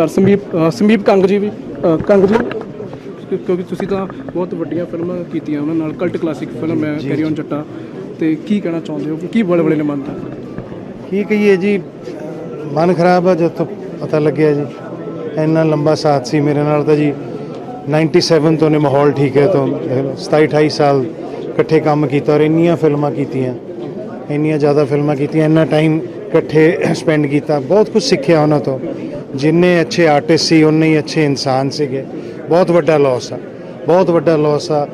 Sir Sandeep Sandeep Kang ji ਵੀ ਕੰਗ ਜੀ। ਕਿਉਂ- ਕਿਉਂਕਿ ਤੁਸੀਂ ਤਾਂ ਬਹੁਤ ਵੱਡੀਆਂ ਫਿਲਮਾਂ ਕੀਤੀਆਂ ਉਹਨਾਂ ਨਾਲ ਕਲਟ ਕਲਾਸਿਕ ਫਿਲਮ ਹੈ ਕੈਰੀ ਔਨ ਜੱਟਾ। ਤੇ ਕੀ ਕਹਿਣਾ ਚਾਹੁੰਦੇ ਹੋ? ਕੀ ਬੜੇ ਬੜੇ ਨੇ ਮਨ ਤਾਂ? ਕੀ ਕਹੀਏ ਜੀ ਮਨ ਖਰਾਬ ਆ ਜਦ ਪਤਾ ਲੱਗਿਆ ਜੀ। ਇੰਨਾ ਲੰਬਾ ਸਾਥ ਸੀ ਮੇਰੇ ਨਾਲ ਤਾਂ ਜੀ। 97 ਤੋਂ ਨੇ ਮਾਹੌਲ ਠੀਕ ਹੈ ਤੋਂ ਦੇਖ ਲਓ, 27 28 ਸਾਲ ਇਕੱਠੇ ਕੰਮ ਕੀਤਾ ਔਰ ਇੰਨੀਆਂ ਫਿਲਮਾਂ ਕੀਤੀਆਂ। ਇੰਨੀਆਂ ਜ਼ਿਆਦਾ ਫਿਲਮਾਂ ਕੀਤੀਆਂ ਇੰਨਾ ਟਾਈਮ ਇਕੱਠੇ ਸਪੈਂਡ ਕੀਤਾ। ਬਹੁਤ ਕੁਝ ਸਿੱਖਿਆ ਉਹਨਾਂ ਤੋਂ। ਜਿੰਨੇ ਅੱਛੇ ਆਰਟਿਸਟ ਸੀ ਉਨੇ ਹੀ ਅੱਛੇ ਇਨਸਾਨ ਸੀਗੇ। ਬਹੁਤ ਵੱਡਾ ਲਾਸ ਆ। ਬਹੁਤ ਵੱਡਾ ਲਾਸ ਆ।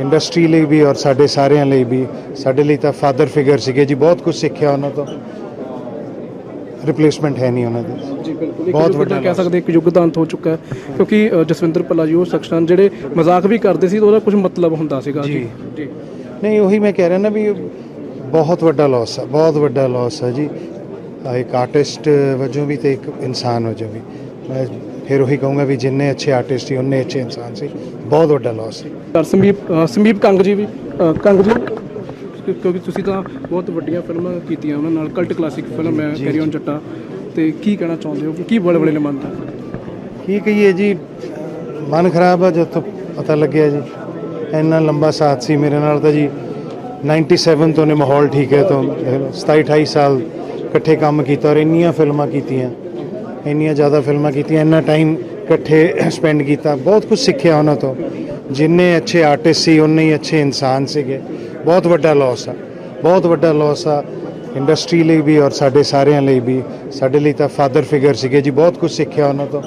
ਇੰਡਸਟਰੀ ਲਈ ਵੀ ਔਰ ਸਾਡੇ ਸਾਰਿਆਂ ਲਈ ਵੀ। ਸਾਡੇ ਲਈ ਤਾਂ ਫਾਦਰ ਫਿਗਰ ਸੀਗੇ ਜੀ। ਬਹੁਤ ਕੁਝ ਸਿੱਖਿਆ ਉਹਨਾਂ ਤੋਂ। ਰਿਪਲੇਸਮੈਂਟ ਹੈ ਨਹੀਂ ਉਹਨਾਂ ਦੀ। ਜੀ ਬਿਲਕੁਲ। ਬਹੁਤ ਵੱਡਾ ਕਹਿ ਸਕਦੇ ਇੱਕ ਯੁੱਗ ਦਾ ਅੰਤ ਹੋ ਚੁੱਕਾ ਹੈ। ਕਿਉਂਕਿ ਅ, ਜਸਵਿੰਦਰ ਭੱਲਾ ਜੀ ਉਹ ਸ਼ਖਸ ਹਨ ਜਿਹੜੇ ਮਜ਼ਾਕ ਵੀ ਕਰਦੇ ਸੀ ਤਾਂ ਉਹਦਾ ਕੁਝ ਮਤਲਬ ਹੁੰਦਾ ਸੀਗਾ। ਜੀ। ਜੀ। ਨਹੀਂ ਉਹੀ ਮੈਂ ਕਹਿ ਰਿਹਾ ਨਾ ਵੀ ਬਹੁਤ ਵੱਡਾ ਲਾਸ ਆ। ਬਹੁਤ ਵੱਡਾ ਲਾਸ ਆ ਜੀ। ਇੱਕ ਆਰਟਿਸਟ ਵਜੋਂ ਵੀ ਤੇ ਇੱਕ ਇਨਸਾਨ ਵਜੋਂ ਵੀ। ਮੈਂ ਫਿਰ ਉਹੀ ਕਹੂੰਗਾ ਵੀ ਜਿੰਨੇ ਅੱਛੇ ਆਰਟਿਸਟ ਸੀ ਉਨੇ ਅੱਛੇ ਇਨਸਾਨ ਸੀ। ਬਹੁਤ ਵੱਡਾ ਲਾਸ ਸੀ। ਸਰ ਸੰਦੀਪ ਸੰਦੀਪ ਕੰਗ ਜੀ ਵੀ ਕੰਗ ਜੀ ਕਿਉਂ- ਕਿਉਂਕਿ ਤੁਸੀਂ ਤਾਂ ਬਹੁਤ ਵੱਡੀਆਂ ਫਿਲਮਾਂ ਕੀਤੀਆਂ ਉਹਨਾਂ ਨਾਲ ਕਲਟ ਕਲਾਸਿਕ ਫਿਲਮ ਹੈ ਕੈਰੀ ਔਨ ਜੱਟਾ ਤੇ ਕੀ ਕਹਿਣਾ ਚਾਹੁੰਦੇ ਹੋ? ਕੀ ਬੜੇ ਬੜੇ ਨੇ ਮਨ ਤਾਂ ਕੀ ਕਹੀਏ ਜੀ ਮਨ ਖਰਾਬ ਆ ਜਦ ਪਤਾ ਲੱਗਿਆ ਜੀ। ਇੰਨਾ ਲੰਬਾ ਸਾਥ ਸੀ ਮੇਰੇ ਨਾਲ ਤਾਂ ਜੀ। 97 ਤੋਂ ਨੇ ਮਾਹੌਲ ਠੀਕ ਹੈ ਤੋਂ ਦੇਖ ਲਓ, 27 28 ਸਾਲ ਇਕੱਠੇ ਕੰਮ ਕੀਤਾ ਔਰ ਇੰਨੀਆਂ ਫਿਲਮਾਂ ਕੀਤੀਆਂ, ਇੰਨੀਆਂ ਜ਼ਿਆਦਾ ਫਿਲਮਾਂ ਕੀਤੀਆਂ, ਇੰਨਾ ਟਾਈਮ ਇਕੱਠੇ ਸਪੈਂਡ ਕੀਤਾ, ਬਹੁਤ ਕੁਝ ਸਿੱਖਿਆ ਉਹਨਾਂ ਤੋਂ। ਜਿੰਨੇ ਅੱਛੇ ਆਰਟਿਸਟ ਸੀ ਉਨੇ ਹੀ ਅੱਛੇ ਇਨਸਾਨ ਸੀਗੇ। ਬਹੁਤ ਵੱਡਾ ਲਾਸ ਆ, ਬਹੁਤ ਵੱਡਾ ਲਾਸ ਆ ਇੰਡਸਟਰੀ ਲਈ ਵੀ ਔਰ ਸਾਡੇ ਸਾਰਿਆਂ ਲਈ ਵੀ। ਸਾਡੇ ਲਈ ਤਾਂ ਫਾਦਰ ਫਿਗਰ ਸੀਗੇ ਜੀ, ਬਹੁਤ ਕੁਝ ਸਿੱਖਿਆ ਉਹਨਾਂ ਤੋਂ।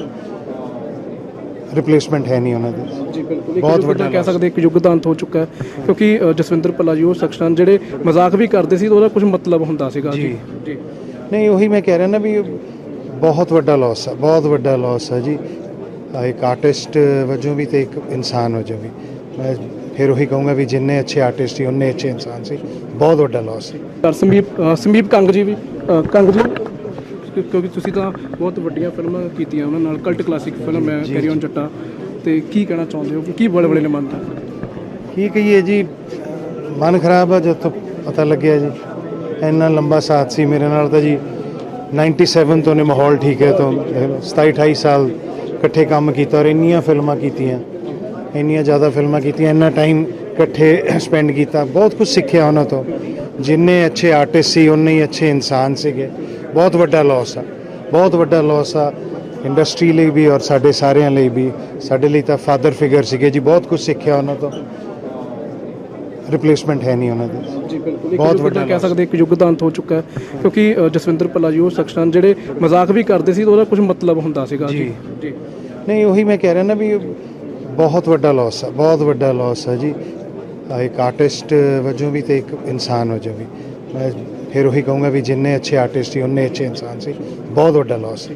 ਰਿਪਲੇਸਮੈਂਟ ਹੈ ਨਹੀਂ ਉਹਨਾਂ ਦੀ। ਜੀ ਬਿਲਕੁਲ। ਇੱਕ ਬਹੁਤ ਵੱਡਾ ਕਹਿ ਸਕਦੇ ਇੱਕ ਯੁੱਗ ਅੰਤ ਹੋ ਚੁੱਕਾ ਹੈ ਕਿਉਂਕਿ ਅ, ਜਸਵਿੰਦਰ ਭੱਲਾ ਜੀ ਉਹ ਸ਼ਖਸ ਹਨ ਜਿਹੜੇ ਮਜ਼ਾਕ ਵੀ ਕਰਦੇ ਸੀ ਤਾਂ ਉਹਦਾ ਕੁਝ ਮਤਲਬ ਹੁੰਦਾ ਸੀਗਾ। ਜੀ। ਜੀ। ਨਹੀਂ ਉਹੀ ਮੈਂ ਕਹਿ ਰਿਹਾ ਨਾ ਵੀ ਬਹੁਤ ਵੱਡਾ ਲਾਸ ਆ ਬਹੁਤ ਵੱਡਾ ਲਾਸ ਆ ਜੀ। ਇੱਕ ਆਰਟਿਸਟ ਵਜੋਂ ਵੀ ਤੇ ਇੱਕ ਇਨਸਾਨ ਵਜੋਂ ਵੀ। ਮੈਂ ਫਿਰ ਉਹੀ ਕਹੂੰਗਾ ਵੀ ਜਿੰਨੇ ਅੱਛੇ ਆਰਟਿਸਟ ਸੀ ਉਨੇ ਅੱਛੇ ਇਨਸਾਨ ਸੀ। ਬਹੁਤ ਵੱਡਾ ਲਾਸ ਸੀ ਸਰ ਸੰਦੀਪ ਅ, ਸੰਦੀਪ ਕੰਗ ਜੀ ਵੀ ਅ, ਕੰਗ ਜੀ? ਕਿਉਂ- ਕਿਉਂਕਿ ਤੁਸੀਂ ਤਾਂ ਬਹੁਤ ਵੱਡੀਆਂ ਫਿਲਮਾਂ ਕੀਤੀਆਂ ਉਹਨਾਂ ਨਾਲ ਕਲਟ ਕਲਾਸਿਕ ਫਿਲਮ ਹੈ ਕੈਰੀ ਔਨ ਜੱਟਾ। ਤੇ ਕੀ ਕਹਿਣਾ ਚਾਹੁੰਦੇ ਹੋ? ਕੀ ਬੜੇ ਬੜੇ ਨੇ ਮਨ ਤਾਂ? ਕੀ ਕਹੀਏ ਜੀ? ਮਨ ਖਰਾਬ ਆ ਜਦ ਤੋਂ ਪਤਾ ਲੱਗਿਆ ਜੀ। ਇੰਨਾ ਲੰਬਾ ਸਾਥ ਸੀ ਮੇਰੇ ਨਾਲ ਤਾਂ ਜੀ। 97 ਤੋਂ ਨੇ ਮਾਹੌਲ ਠੀਕ ਹੈ ਤੋਂ ਦੇਖ ਲਓ, 27 28 ਸਾਲ ਇਕੱਠੇ ਕੰਮ ਕੀਤਾ ਔਰ ਇੰਨੀਆਂ ਫਿਲਮਾਂ ਕੀਤੀਆਂ। ਇੰਨੀਆਂ ਜ਼ਿਆਦਾ ਫਿਲਮਾਂ ਕੀਤੀਆਂ ਇੰਨਾ ਟਾਈਮ ਇਕੱਠੇ ਸਪੈਂਡ ਕੀਤਾ। ਬਹੁਤ ਕੁਝ ਸਿੱਖਿਆ ਉਹਨਾਂ ਤੋਂ। ਜਿੰਨੇ ਅੱਛੇ ਆਰਟਿਸਟ ਸੀ ਉਨੇ ਹੀ ਅੱਛੇ ਇਨਸਾਨ ਸੀਗੇ। ਬਹੁਤ ਵੱਡਾ ਲਾਸ ਆ। ਬਹੁਤ ਵੱਡਾ ਲਾਸ ਆ ਇੰਡਸਟਰੀ ਲਈ ਵੀ ਔਰ ਸਾਡੇ ਸਾਰਿਆਂ ਲਈ ਵੀ। ਸਾਡੇ ਲਈ ਤਾਂ ਫਾਦਰ ਫਿਗਰ ਸੀਗੇ ਜੀ ਬਹੁਤ ਕੁਝ ਸਿੱਖਿਆ ਉਹਨਾਂ ਤੋਂ। ਰਿਪਲੇਸਮੈਂਟ ਹੈ ਨਹੀਂ ਉਹਨਾਂ ਦੀ। ਜੀ ਬਿਲਕੁਲ। ਇੱਕ ਬਹੁਤ ਵੱਡਾ ਕਹਿ ਸਕਦੇ ਇੱਕ ਯੁੱਗ ਦਾ ਅੰਤ ਹੋ ਚੁੱਕਾ ਹੈ ਕਿਉਂਕਿ ਜਸਵਿੰਦਰ ਭੱਲਾ ਜੀ ਉਹ ਸ਼ਖਸ ਹਨ ਜਿਹੜੇ ਮਜ਼ਾਕ ਵੀ ਕਰਦੇ ਸੀ ਤਾਂ ਉਹਦਾ ਕੁਝ ਮਤਲਬ ਹੁੰਦਾ ਸੀਗਾ। ਜੀ। ਜੀ। ਨਹੀਂ ਉਹੀ ਮੈਂ ਕਹਿ ਰਿਹਾ ਨਾ ਵੀ ਬਹੁਤ ਵੱਡਾ ਲਾਸ ਆ ਬਹੁਤ ਵੱਡਾ ਲਾਸ ਆ ਜੀ। ਇੱਕ ਆਰਟਿਸਟ ਵਜੋਂ ਵੀ ਤੇ ਇੱਕ ਇਨਸਾਨ ਵਜੋਂ ਵੀ। ਮੈਂ ਫਿਰ ਉਹੀ ਕਹੂੰਗਾ ਵੀ ਜਿੰਨੇ ਅੱਛੇ ਆਰਟਿਸਟ ਸੀ ਉਨੇ ਅੱਛੇ ਇਨਸਾਨ ਸੀ। ਬਹੁਤ ਵੱਡਾ ਲਾਸ ਸੀ।